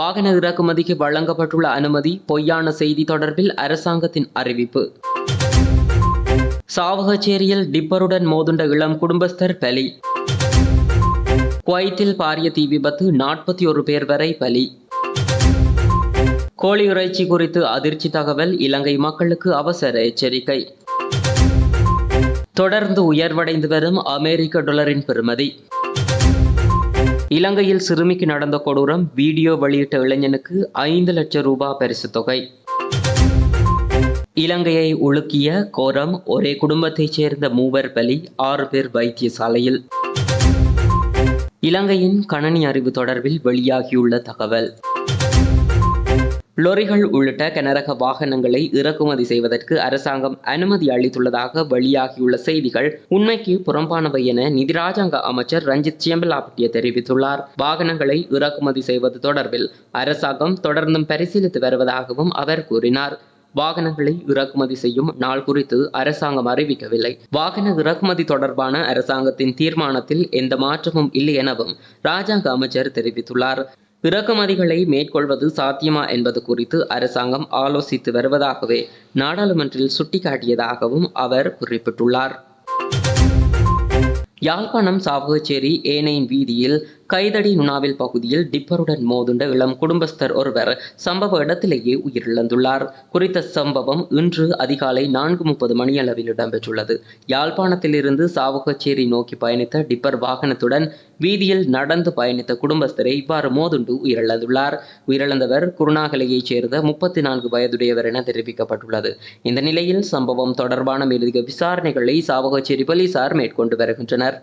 வாகன இறக்குமதிக்கு வழங்கப்பட்டுள்ள அனுமதி பொய்யான செய்தி தொடர்பில் அரசாங்கத்தின் அறிவிப்பு. சாவகச்சேரியில் டிப்பருடன் மோதுண்ட இளம் குடும்பஸ்தர் பலி. குவைத்தில் பாரிய தீ விபத்து நாற்பத்தி ஒரு பேர் வரை பலி. கோழி இறைச்சி குறித்து அதிர்ச்சி தகவல் இலங்கை மக்களுக்கு அவசர எச்சரிக்கை. தொடர்ந்து உயர்வடைந்து வரும் அமெரிக்க டொலரின் பெறுமதி. இலங்கையில் சிறுமிக்கு நடந்த கொடூரம் வீடியோ வெளியிட்ட இளைஞனுக்கு ஐந்து லட்சம் ரூபாய் பரிசு தொகை. இலங்கையை உலுக்கிய கோரம் ஒரே குடும்பத்தைச் சேர்ந்த மூவர் பலி ஆறு பேர் வைத்தியசாலையில். இலங்கையின் கணனி அறிவு தொடர்பில் வெளியாகியுள்ள தகவல். லொரிகள் உள்ளிட்ட கனரக வாகனங்களை இறக்குமதி செய்வதற்கு அரசாங்கம் அனுமதி அளித்துள்ளதாக வெளியாகியுள்ள செய்திகள் உண்மைக்கு புறம்பானவை என நிதி ராஜாங்க அமைச்சர் ரஞ்சித் சியம்பலாபட்டிய தெரிவித்துள்ளார். வாகனங்களை இறக்குமதி செய்வது தொடர்பில் அரசாங்கம் தொடர்ந்தும் பரிசீலித்து வருவதாகவும் அவர் கூறினார். வாகனங்களை இறக்குமதி செய்யும் நாள் குறித்து அரசாங்கம் அறிவிக்கவில்லை. வாகன இறக்குமதி தொடர்பான அரசாங்கத்தின் தீர்மானத்தில் எந்த மாற்றமும் இல்லை எனவும் ராஜாங்க அமைச்சர் தெரிவித்துள்ளார். இறக்குமதிகளை மேற்கொள்வது சாத்தியமா என்பது குறித்து அரசாங்கம் ஆலோசித்து வருவதாகவே நாடாளுமன்றில் சுட்டிக்காட்டியதாகவும் அவர் குறிப்பிட்டுள்ளார். யாழ்ப்பாணம் சாவகச்சேரி ஏனையின் வீதியில் கைதடி நுணாவில் பகுதியில் டிப்பருடன் மோதுண்ட இளம் குடும்பஸ்தர் ஒருவர் சம்பவ இடத்திலேயே உயிரிழந்துள்ளார். குறித்த சம்பவம் இன்று அதிகாலை நான்கு முப்பது மணியளவில் இடம்பெற்றுள்ளது. யாழ்ப்பாணத்திலிருந்து சாவகச்சேரி நோக்கி பயணித்த டிப்பர் வாகனத்துடன் வீதியில் நடந்து பயணித்த குடும்பஸ்தரை இவ்வாறு மோதுண்டு உயிரிழந்துள்ளார். உயிரிழந்தவர் குருணாகலையைச் சேர்ந்த முப்பத்தி நான்கு வயதுடையவர் என தெரிவிக்கப்பட்டுள்ளது. இந்த நிலையில் சம்பவம் தொடர்பான மேலதிக விசாரணைகளை சாவகச்சேரி போலீசார் மேற்கொண்டு வருகின்றனர்.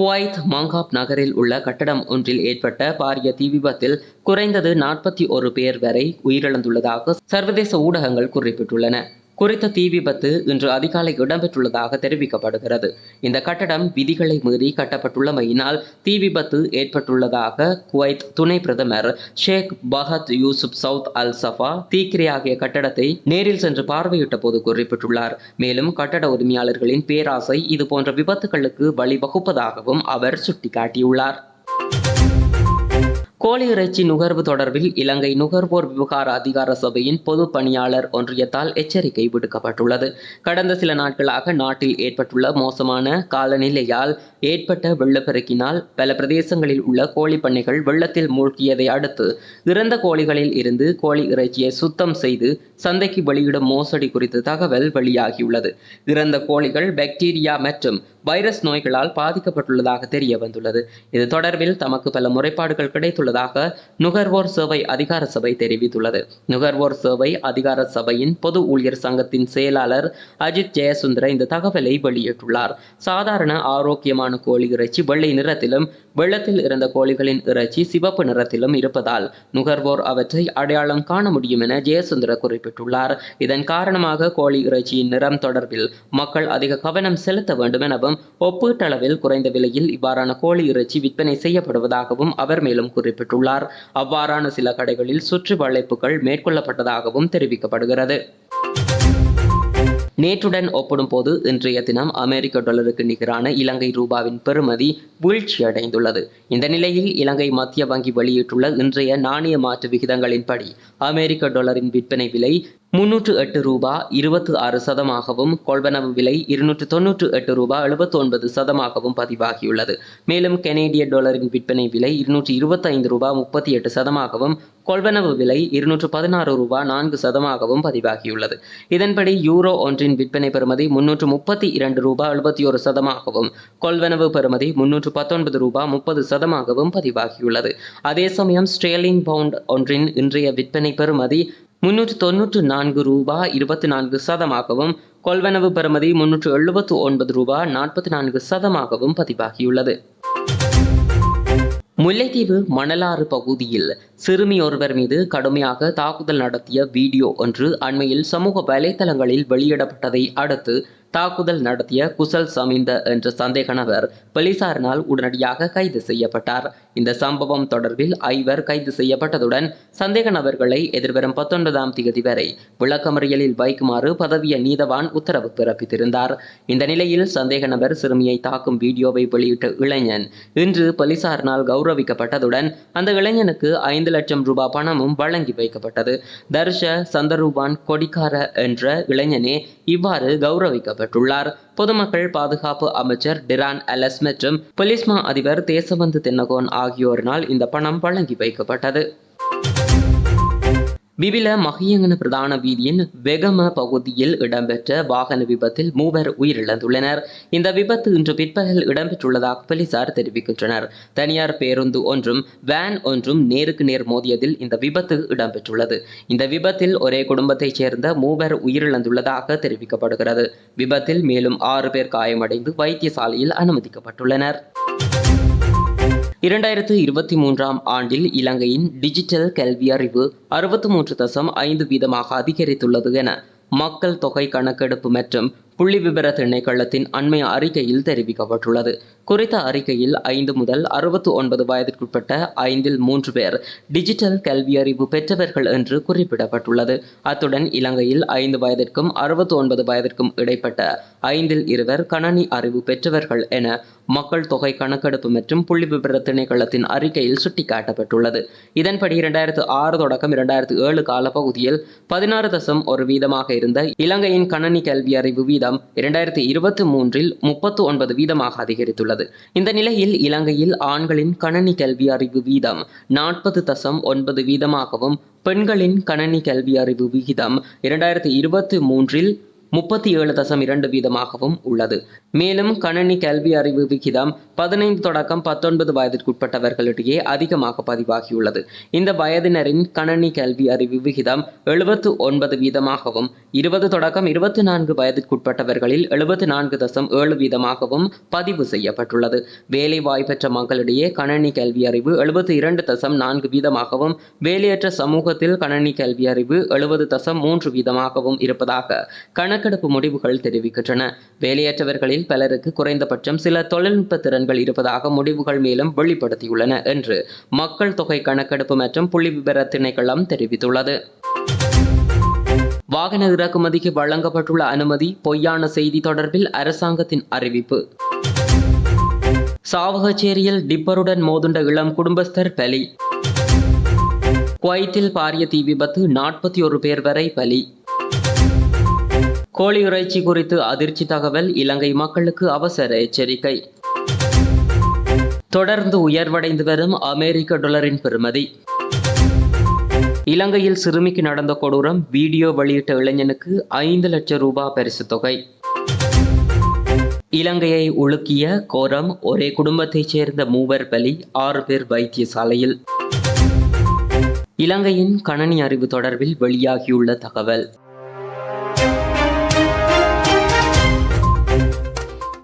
குவைத் மங்காப் நகரில் உள்ள கட்டடம் ஒன்றில் ஏற்பட்ட பாரிய தீ விபத்தில் குறைந்தது நாற்பத்தி ஒரு பேர் வரை உயிரிழந்துள்ளதாக சர்வதேச ஊடகங்கள் குறிப்பிட்டுள்ளன. குறித்த தீ விபத்து இன்று அதிகாலை இடம்பெற்றுள்ளதாக தெரிவிக்கப்படுகிறது. இந்த கட்டடம் விதிகளை மீறி கட்டப்பட்டுள்ளமையினால் தீ விபத்து ஏற்பட்டுள்ளதாக குவைத் துணை பிரதமர் Sheikh Fahad Yousef Saud Al Sabah தீக்கிரையாகிய கட்டடத்தை நேரில் சென்று பார்வையிட்ட போது குறிப்பிட்டுள்ளார். மேலும் கட்டட உரிமையாளர்களின் பேராசை இது போன்ற விபத்துகளுக்கு வழிவகுப்பதாகவும் அவர் சுட்டிக்காட்டியுள்ளார். கோழி இறைச்சி நுகர்வு தொடர்பில் இலங்கை நுகர்வோர் விவகார அதிகார சபையின் பொது பணியாளர் ஒன்றியத்தால் எச்சரிக்கை விடுக்கப்பட்டுள்ளது. கடந்த சில நாட்களாக நாட்டில் ஏற்பட்டுள்ள மோசமான காலநிலையால் ஏற்பட்ட வெள்ளப்பெருக்கினால் பல பிரதேசங்களில் உள்ள கோழி பண்ணைகள் வெள்ளத்தில் மூழ்கியதை அடுத்து இறந்த கோழிகளில் இருந்து கோழி இறைச்சியை சுத்தம் செய்து சந்தைக்கு வெளியிடும் மோசடி குறித்து தகவல் வெளியாகியுள்ளது. இறந்த கோழிகள் பாக்டீரியா மற்றும் வைரஸ் நோய்களால் பாதிக்கப்பட்டுள்ளதாக தெரிய வந்துள்ளது இது தொடர்பில் தமக்கு பல முறைப்பாடுகள் கிடைத்துள்ளதாக நுகர்வோர் சேவை அதிகார சபை தெரிவித்துள்ளது. நுகர்வோர் சேவை அதிகார சபையின் பொது ஊழியர் சங்கத்தின் செயலாளர் அஜித் ஜெயசுந்தர இந்த தகவலை வெளியிட்டுள்ளார். சாதாரண ஆரோக்கியமான கோழி இறைச்சி வெள்ளை நிறத்திலும் வெள்ளத்தில் இறந்த கோழிகளின் இறைச்சி சிவப்பு நிறத்திலும் இருப்பதால் நுகர்வோர் அவற்றை அடையாளம் காண முடியும் என ஜெயசுந்தர குறிப்பிட்டுள்ளார். இதன் காரணமாக கோழி இறைச்சியின் நிறம் தொடர்பில் மக்கள் அதிக கவனம் செலுத்த வேண்டும் எனவும் ஒப்பீட்டளவில் குறைந்த விலையில் இவ்வாறான கோழி இறைச்சி விற்பனை செய்யப்படுவதாகவும் அவர் மேலும் குறிப்பிட்டுள்ளார். அவ்வாறான சில கடைகளில் சுற்று வளைப்புகள் மேற்கொள்ளப்பட்டதாகவும் தெரிவிக்கப்படுகிறது. நேற்றுடன் ஒப்பிடும்போது இன்றைய தினம் அமெரிக்க டாலருக்கு நிகரான இலங்கை ரூபாவின் பெறுமதி வீழ்ச்சியடைந்துள்ளது. இந்த நிலையில் இலங்கை மத்திய வங்கி வெளியிட்டுள்ள இன்றைய நாணய மாற்று விகிதங்களின்படி அமெரிக்க டாலரின் விற்பனை விலை முன்னூற்று எட்டு ரூபா இருபத்தி ஆறு சதமாகவும் கொள்வனவு விலை இருநூற்று தொன்னூற்று எட்டு ரூபா எழுபத்தி ஒன்பது சதமாகவும் பதிவாகியுள்ளது. மேலும் கனேடிய டாலரின் விற்பனை விலை இருநூற்று இருபத்தைந்து ரூபா முப்பத்தி எட்டு சதமாகவும் கொள்வனவு விலை இருநூற்று பதினாறு ரூபா நான்கு சதமாகவும் பதிவாகியுள்ளது. இதன்படி யூரோ ஒன்றின் விற்பனை பெறுமதி முன்னூற்று முப்பத்தி இரண்டு ரூபா எழுபத்தி ஒரு சதமாகவும் கொள்வனவு பெறுமதி முன்னூற்று பத்தொன்பது ரூபா முப்பது சதமாகவும் பதிவாகியுள்ளது. அதே சமயம் ஸ்ட்ரேலிங் பவுண்ட் ஒன்றின் இன்றைய விற்பனை பெறுமதி முன்னூற்று தொன்னூற்று நான்கு ரூபா இருபத்தி நான்கு சதமாகவும் கொள்வனவு பெறுமதி முன்னூற்று எழுபத்து ஒன்பது ரூபா நாற்பத்தி நான்கு சதமாகவும் பதிவாகியுள்ளது. முல்லைத்தீவு மணலாறு பகுதியில் சிறுமி ஒருவர் மீது கடுமையாக தாக்குதல் நடத்திய வீடியோ ஒன்று அண்மையில் சமூக வலைதளங்களில் வெளியிடப்பட்டதை அடுத்து தாக்குதல் நடத்திய குசல் சமிந்த என்ற சந்தேக நபர் போலீசாரினால் உடனடியாக கைது செய்யப்பட்டார். இந்த சம்பவம் தொடர்பில் ஐவர் கைது செய்யப்பட்டதுடன் சந்தேக நபர்களை எதிர்வரும் பத்தொன்பதாம் தேதி வரை விளக்கமறியலில் வைக்குமாறு பதவிய நீதவான் உத்தரவு பிறப்பித்திருந்தார். இந்த நிலையில் சந்தேக நபர் சிறுமியை தாக்கும் வீடியோவை வெளியிட்ட இளைஞன் இன்று போலீசாரினால் கௌரவிக்கப்பட்டதுடன் அந்த இளைஞனுக்கு ஐந்து லட்சம் ரூபாய் பணமும் வழங்கி வைக்கப்பட்டது. தர்ஷ சந்தரூபான் கொடிக்கார என்ற இளைஞனே இவ்வாறு கொல்லப்பட்டுள்ளார் பொதுமக்கள் பாதுகாப்பு அமைச்சர் டிரான் அலஸ் மற்றும் பொலிஸ்மா அதிபர் தேசபந்து தென்னகோன் ஆகியோரினால் இந்த பணம் வழங்கி வைக்கப்பட்டது. விவில மகியங்கன பிரதான வீதியின் வெகம பகுதியில் இடம்பெற்ற வாகன விபத்தில் மூவர் உயிரிழந்துள்ளனர். இந்த விபத்து இன்று பிற்பகல் இடம்பெற்றுள்ளதாக போலீசார் தெரிவிக்கின்றனர். தனியார் பேருந்து ஒன்றும் வேன் ஒன்றும் நேருக்கு நேர் மோதியதில் இந்த விபத்து இடம்பெற்றுள்ளது. இந்த விபத்தில் ஒரே குடும்பத்தைச் சேர்ந்த மூவர் உயிரிழந்துள்ளதாக தெரிவிக்கப்படுகிறது. விபத்தில் மேலும் ஆறு பேர் காயமடைந்து வைத்தியசாலையில் அனுமதிக்கப்பட்டுள்ளனர். இரண்டாயிரத்து இருபத்தி மூன்றாம் ஆண்டில் இலங்கையின் டிஜிட்டல் கல்வி அறிவு அறுபத்தி மூன்று தசம் ஐந்து வீதமாக அதிகரித்துள்ளது என மக்கள் தொகை கணக்கெடுப்பு மற்றும் புள்ளி விவர திணைக்களத்தின் அண்மைய அறிக்கையில் தெரிவிக்கப்பட்டுள்ளது. குறித்த அறிக்கையில் ஐந்து முதல் அறுபத்து ஒன்பது வயதிற்குட்பட்ட ஐந்தில் மூன்று பேர் டிஜிட்டல் கல்வியறிவு பெற்றவர்கள் என்று குறிப்பிடப்பட்டுள்ளது. அத்துடன் இலங்கையில் ஐந்து வயதிற்கும் அறுபத்து ஒன்பது வயதிற்கும் இடைப்பட்ட ஐந்தில் இருவர் கணனி அறிவு பெற்றவர்கள் என மக்கள் தொகை கணக்கெடுப்பு மற்றும் புள்ளி விபர திணைக்களத்தின் அறிக்கையில் சுட்டிக்காட்டப்பட்டுள்ளது. இதன்படி இரண்டாயிரத்து ஆறு தொடக்கம் இரண்டாயிரத்து ஏழு காலப்பகுதியில் பதினாறு தசம் ஒரு வீதமாக இருந்த இலங்கையின் கணனி கல்வி அறிவு வீதம் இரண்டாயிரத்தி இருபத்தி மூன்றில் முப்பத்து ஒன்பது வீதமாக அதிகரித்துள்ளது. இந்த நிலையில் இலங்கையில் ஆண்களின் கணனி கல்வி அறிவு வீதம் நாற்பது தசம் ஒன்பது வீதமாகவும் பெண்களின் கணனி கல்வி அறிவு விகிதம் இரண்டாயிரத்தி இருபத்தி மூன்றில் முப்பத்தி ஏழு தசம் இரண்டு வீதமாகவும் உள்ளது. மேலும் கணனி கல்வி அறிவு விகிதம் பதினைந்து தொடக்கம் பத்தொன்பது வயதிற்குட்பட்டவர்களிடையே அதிகமாக பதிவாகியுள்ளது. இந்த வயதினரின் கணனி கல்வி அறிவு விகிதம் எழுபத்து ஒன்பது வீதமாகவும் இருபது தொடக்கம் இருபத்தி நான்கு வயதிற்குட்பட்டவர்களில் எழுபத்தி நான்கு தசம் ஏழு வீதமாகவும் பதிவு செய்யப்பட்டுள்ளது. வேலை வாய்ப்பற்ற மக்களிடையே கணனி கல்வி அறிவு எழுபத்தி இரண்டு தசம் நான்கு வீதமாகவும் வேலையற்ற சமூகத்தில் கணனி கல்வி அறிவு எழுபது தசம் மூன்று வீதமாகவும் இருப்பதாக கணக்கெடுப்பு முடிவுகள் தெரிவிக்கின்றன. வேலையற்றவர்களில் பலருக்கு குறைந்தபட்சம் சில தொழில்நுட்ப திறன்கள் இருப்பதாக முடிவுகள் மேலும் வெளிப்படுத்தியுள்ளன என்று மக்கள் தொகை கணக்கெடுப்பு மற்றும் புள்ளி விவர திணைக்களம் தெரிவித்துள்ளது. வாகன இறக்குமதிக்கு வழங்கப்பட்டுள்ள அனுமதி பொய்யான செய்தி தொடர்பில் அரசாங்கத்தின் அறிவிப்பு. சாவகச்சேரியில் டிப்பருடன் மோதுண்ட இளம் குடும்பஸ்தர் பலி. குவைத்தில் பாரிய தீ விபத்து நாற்பத்தி ஒரு பேர் வரை பலி. கோழி இறைச்சி குறித்து அதிர்ச்சி தகவல் இலங்கை மக்களுக்கு அவசர எச்சரிக்கை. தொடர்ந்து உயர்வடைந்து வரும் அமெரிக்க டாலரின் பெறுமதி இலங்கையில் சிறுமிக்கு நடந்த கொடூரம் வீடியோ வெளியிட்ட இளைஞனுக்கு ஐந்து லட்சம் ரூபாய் பரிசு தொகை. இலங்கையை உலுக்கிய கோரம் ஒரே குடும்பத்தைச் சேர்ந்த மூவர் பலி ஆறு பேர் வைத்தியசாலையில். இலங்கையின் கணனி அறிவு தொடர்பில் வெளியாகியுள்ள தகவல்.